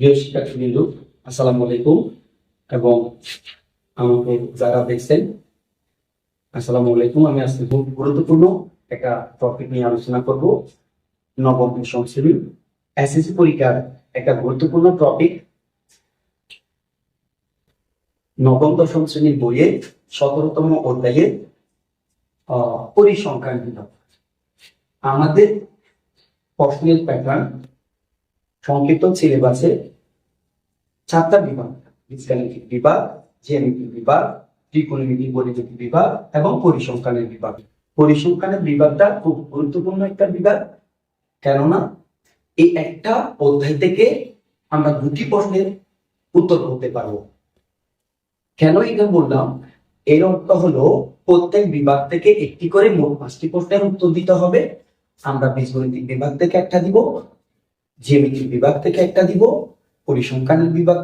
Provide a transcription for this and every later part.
প্রিয় আলাইকুম। এবং আমাকে যারা দেখছেন আসসালামু আলাইকুম। আমি আজকে খুব গুরুত্বপূর্ণ একটা টপিক নিয়ে আলোচনা করব। নবম দশম শ্রেণি এসএসসি পরীক্ষার একটা গুরুত্বপূর্ণ টপিক নবম দশম শ্রেণির বইয়ের সতেরোতম অধ্যায়ের আহ, পরিসংখ্যান আমাদের প্রশ্নের প্যাটার্ন সংক্ষিপ্ত সিলেবাসে চারটা বিভাগ, বীজগাণিতিক বিভাগ, জ্যামিতিক বিভাগ ত্রিকোণমিতি গণিতিক বিভাগ এবং পরিসংখ্যানের বিভাগ। পরিসংখ্যানের বিভাগটা খুব গুরুত্বপূর্ণ একটা বিভাগ। কেননা এই একটা অধ্যায় থেকে আমরা দুটি প্রশ্নের উত্তর করতে পারব। কেন এটা বললাম? এর অর্থ হলো, প্রত্যেক বিভাগ থেকে একটি করে মোট পাঁচটি প্রশ্নের উত্তর দিতে হবে। আমরা বীজগণিতিক বিভাগ থেকে একটা দিব জ্যামিতিক বিভাগ থেকে একটা দিব, পরিসংখ্যানের বিভাগ,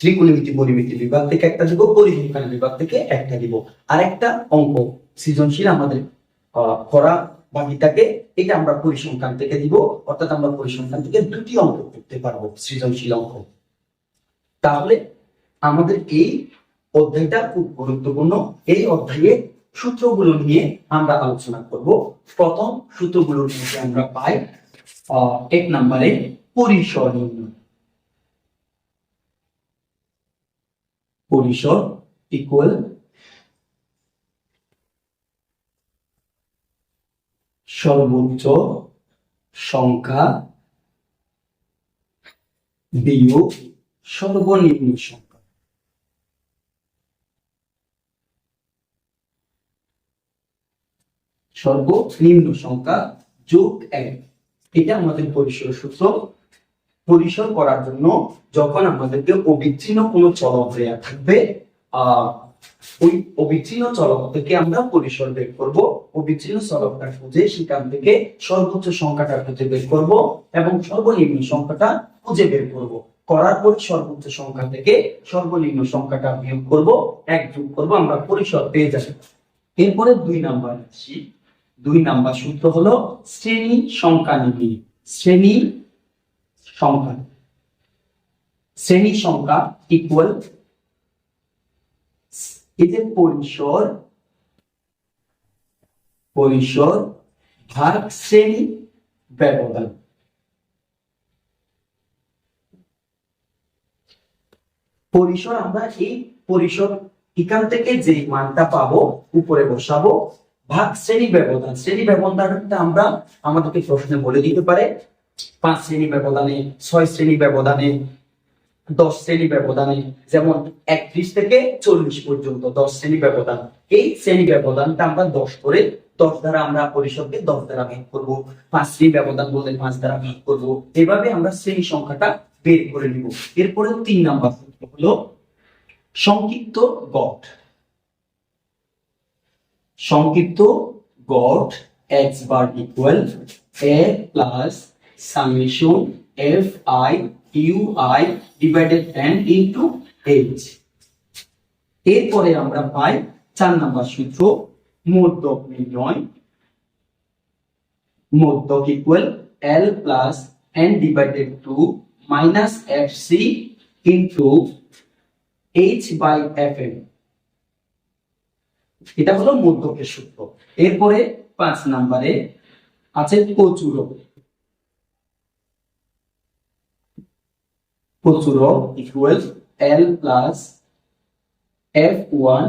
ত্রিকোণমিতি পরিমিতি বিভাগ থেকে একটা দিব পরিসংখ্যান বিভাগ থেকে একটা দিব। আর একটা অঙ্ক সৃজনশীল আমাদের করা বাকি থাকে, এটা আমরা পরিসংখ্যান থেকে দিব, অর্থাৎ আমরা পরিসংখ্যান থেকে দুটি অঙ্ক করতে পারব, সৃজনশীল অঙ্ক। তাহলে আমাদের এই অধ্যায়টা খুব গুরুত্বপূর্ণ। এই অধ্যায়ে সূত্রগুলো নিয়ে আমরা আলোচনা করব। প্রথম সূত্রগুলোর মধ্যে আমরা পাই এক নম্বরে পরিসর নির্ণয়। পরিসর ইকুয়াল সর্বোচ্চ সংখ্যা বিয়োগ সর্বনিম্ন সংখ্যা। সর্বনিম্ন সংখ্যা যোগ এক। এটা আমাদের পরিসর সূত্র পরিসর করার জন্য যখন আমাদেরকে অবিচ্ছিন্ন কোনো চলক দেয়া থাকবে ওই অবিচ্ছিন্ন চলক থেকে আমরা পরিসর বের করব। অবিচ্ছিন্ন চলকটা খুঁজে সেখান থেকে সর্বোচ্চ সংখ্যাটা খুঁজে বের করব এবং সর্বনিম্ন সংখ্যাটা খুঁজে বের করব। করার পর সর্বোচ্চ সংখ্যা থেকে সর্বনিম্ন সংখ্যাটা বিয়োগ করব, এক যোগ করব, আমরা পরিসর পেয়ে যাব। এরপরে দুই নাম্বার আসি দুই নাম্বার সূত্র হলো শ্রেণি সংখ্যা নির্ণয় শ্রেণি সংখ্যা। শ্রেণি সংখ্যা ইকুয়াল এই যে পরিসর পরিসর ভাগ শ্রেণি ব্যবধান। পরিসর আমরা এই পরিসর এখান থেকে যে মানটা পাবো, উপরে বসাবো ভাগ শ্রেণি ব্যবধান। শ্রেণি ব্যবধানটা আমরা আমাদেরকে প্রশ্নে বলে দিতে পারে। পাঁচ শ্রেণি ব্যবধানে, ছয় শ্রেণি ব্যবধানে, দশ শ্রেণি ব্যবধানে, যেমন একত্রিশ থেকে চল্লিশ পর্যন্ত দশ শ্রেণি ব্যবধান। এই শ্রেণি ব্যবধানটা আমরা দশ করে দশ দ্বারা আমরা পরিষদকে দশ দ্বারা ভাগ করব। পাঁচ শ্রেণি ব্যবধান বললে পাঁচ দ্বারা ভাগ করব। এভাবে আমরা শ্রেণি সংখ্যাটা বের করে নিব। এরপরে তিন নাম্বার হলো সংক্ষিপ্ত গড়। সংক্ষিপ্ত, গড়, X bar equal, A plus summation, F I, U I divided N into H. এরপরে আমরা পাই চার নাম্বার সূত্র মধ্যক নির্ণয়। মধ্যক equal, L plus N divided two minus F C into H by F M. এটা হলো মধ্যকের সূত্র। এরপরে পাঁচ নাম্বারে আছে প্রচুরক প্রচুরক equal L plus F one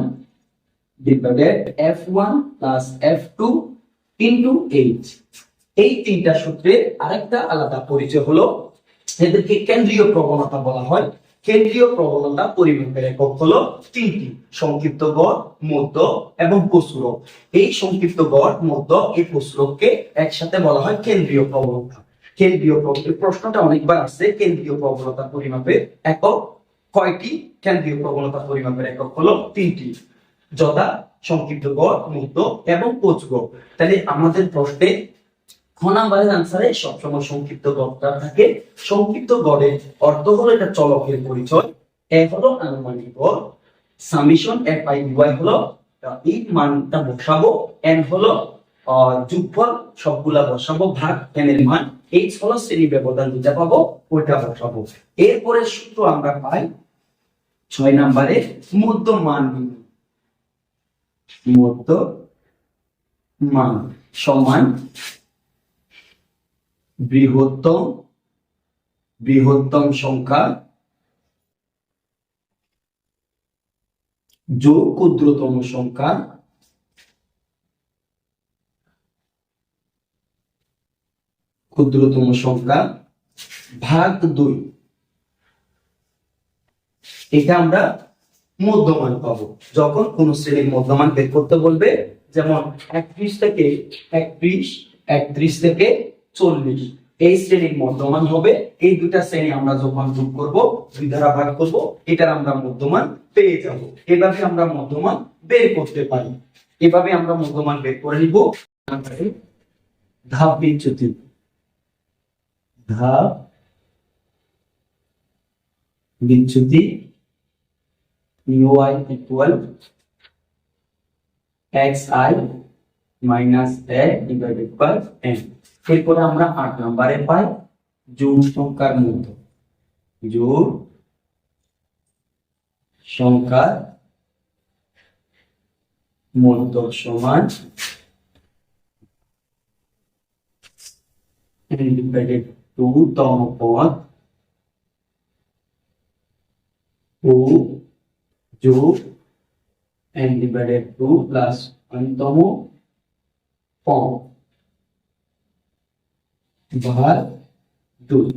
divided F one plus F two into H এই তিনটা সূত্রের আরেকটা আলাদা পরিচয় হলো, এদেরকে কেন্দ্রীয় প্রবণতা বলা হয়। কেন্দ্রীয় প্রবণতা পরিমাপের একক হলো তিনটি, সংক্ষিপ্ত গড়, মধ্য এবং প্রচুরক এই সংক্ষিপ্ত গড়, মধ্য, এই প্রচুরককে একসাথে বলা হয় কেন্দ্রীয় প্রবণতা। কেন্দ্রীয় প্রশ্নটা অনেকবার আসছে, কেন্দ্রীয় প্রবণতা পরিমাপের একক কয়টি? কেন্দ্রীয় প্রবণতা পরিমাপের একক হলো তিনটি। যথা, সংক্ষিপ্ত গড়, মধ্য এবং প্রচুরক তাহলে আমাদের প্রশ্নে খ নাম্বারের আনসারে সবসময় সংক্ষিপ্ত গড়টা থাকে। সংক্ষিপ্ত গড়ের অর্থ হলো এটা চলকের পরিচয়। এ হলো আনুমানিক গড়। সামিশন এফ আই ইউআই হলো এই মানটা বসাবো। এন হলো যোগফল সবগুলা বসাবো, ভাগ এন মান। এইচ হলো শ্রেণি ব্যবধান যেটা পাবো, ওইটা বসাবো। এরপরে সূত্র আমরা পাই ছয় নম্বরে মধ্য মান। মধ্য মান সমান বৃহত্তম বৃহত্তম সংখ্যা যোগ ক্ষুদ্রতম সংখ্যা ক্ষুদ্রতম সংখ্যা ভাগ দুই। এটা আমরা মধ্যমান পাবো। যখন কোন শ্রেণির মধ্যমান বের করতে বলবে, যেমন একত্রিশ থেকে একত্রিশ একত্রিশ থেকে চল্লিশ। এই শ্রেণির মধ্যমান হবে। এই দুটা শ্রেণি আমরা যখন যোগ করব, দুই দ্বারা ভাগ করব, এটার আমরা মধ্যমান পেয়ে যাব। এভাবে আমরা মধ্যমান বের করতে পারি। এভাবে আমরা মধ্যমান বের করে নিব। ধাপ বিচ্যুতি ধাপ বিচ্যুতি ui equal xi minus a divided by n এরপরে আমরা আট নম্বরে পাই যোগ সংখ্যার মধ্য। যোগ সংখ্যার মধ্য সমান টু তম পদ ও যোগ n divided টু প্লাস অন্তম পদ। ভাগ দুই।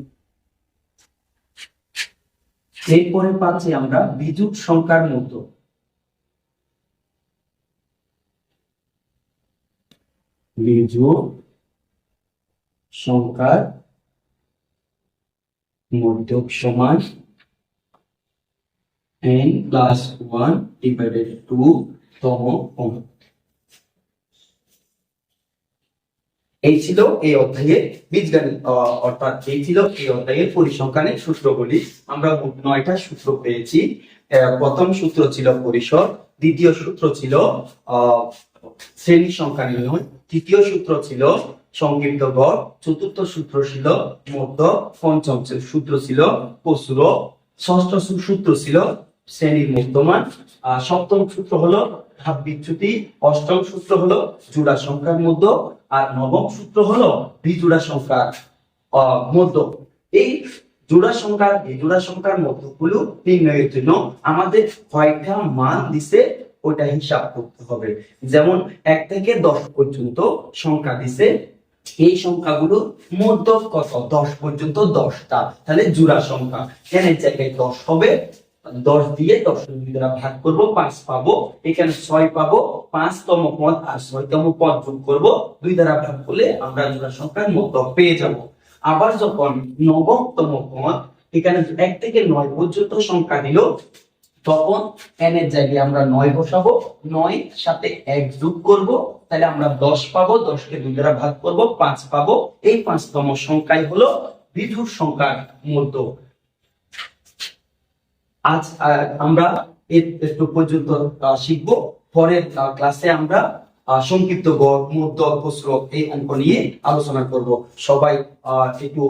এরপরে পাচ্ছি আমরা বিজুট সংখ্যার মতো বিজুট সংখ্যার মধ্যক সমান n plus one divided two তম পদ এই ছিল এই অধ্যায়ের বীজগণিত অর্থাৎ এই ছিল এই অধ্যায়ের পরিসংখ্যানের সূত্রগুলি। আমরা মোট নয়টা সূত্র পেয়েছি। প্রথম সূত্র ছিল পরিসর, দ্বিতীয় সূত্র ছিল শ্রেণি সংখ্যা নির্ণয়, তৃতীয় সূত্র ছিল সংক্ষিপ্ত গড়, চতুর্থ সূত্র ছিল মধ্য, পঞ্চম সূত্র ছিল প্রচুর, ষষ্ঠ সূত্র ছিল শ্রেণির মধ্যমান সপ্তম সূত্র হলো ধাপ বিচ্যুতি অষ্টম সূত্র হলো জোড়া সংখ্যার মধ্য আর নবম সূত্র হলো বিজোড়া সংখ্যার মধ্য। এই জোড়া সংখ্যার বিজোড়া সংখ্যার মধ্যগুলো নির্ণয়ের জন্য আমাদের কয়টা মান দিছে, ওটা হিসাব করতে হবে। যেমন এক থেকে দশ পর্যন্ত সংখ্যা দিছে, এই সংখ্যাগুলো মধ্য কত? দশ পর্যন্ত দশটা। তাহলে জোড়া সংখ্যা। এখানে জায়গায় দশ হবে? দশ দিয়ে দশ দুই দ্বারা ভাগ করব, পাঁচ পাবো, এখানে ছয় পাবো, পাঁচতম পদ আর ছয়তম পদ যোগ করব, দুই দ্বারা ভাগ করলে আমরা জোড়া সংখ্যার মধ্য পেয়ে যাব। আবার যখন নবমতম পদ, এখানে এক থেকে নয় পর্যন্ত সংখ্যা দিল, তখন n এর জায়গায় আমরা নয় বসাবো, নয় সাথে এক যোগ করব, তাহলে আমরা দশ পাবো, দশকে দুই দ্বারা ভাগ করব, পাঁচ পাবো। এই পাঁচতম সংখ্যাই হলো বিধুর সংখ্যার মধ্য আজ আমরা একটু পর্যন্ত শিখব। পরের ক্লাসে আমরা সংক্ষিপ্ত গড় মধ্য প্রশ্রক এই অঙ্ক নিয়ে আলোচনা করব। সবাই একটু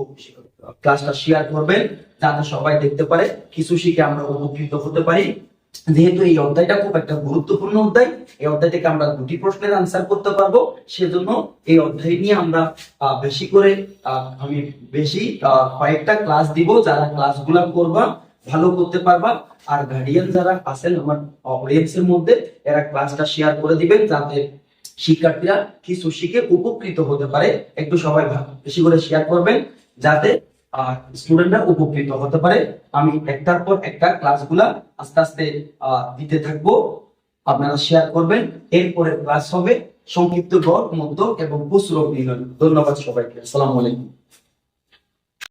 ক্লাসটা শেয়ার করবেন, যাতে সবাই দেখতে পারে। কিছু শিখে আমরা উপকৃত হতে পারি। যেহেতু এই অধ্যায়টা খুব একটা গুরুত্বপূর্ণ অধ্যায়, এই অধ্যায় থেকে আমরা দুটি প্রশ্নের আনসার করতে পারব। সেজন্য এই অধ্যায় নিয়ে আমরা বেশি করে আমি বেশি কয়েকটা ক্লাস দিব। যারা ক্লাসগুলা করবা ভালো করতে পারবা। আর গার্ডিয়ান যারা আছেন, আমার অডিয়েন্সের মধ্যে, এরা ক্লাসটা শেয়ার করে দিবেন যাতে শিক্ষার্থীরা কিছু শিখে উপকৃত হতে পারে। একটু সবাই বেশি করে শেয়ার করবেন যাতে স্টুডেন্টরা উপকৃত হতে পারে। আমি একটার পর একটা ক্লাসগুলা আস্তে আস্তে দিতে থাকব। আপনারা শেয়ার করবেন। এরপরে ক্লাস হবে সংক্ষিপ্ত গড় মধ্য এবং পুস্রক নির্ণয় ধন্যবাদ সবাইকে। আসসালামু আলাইকুম।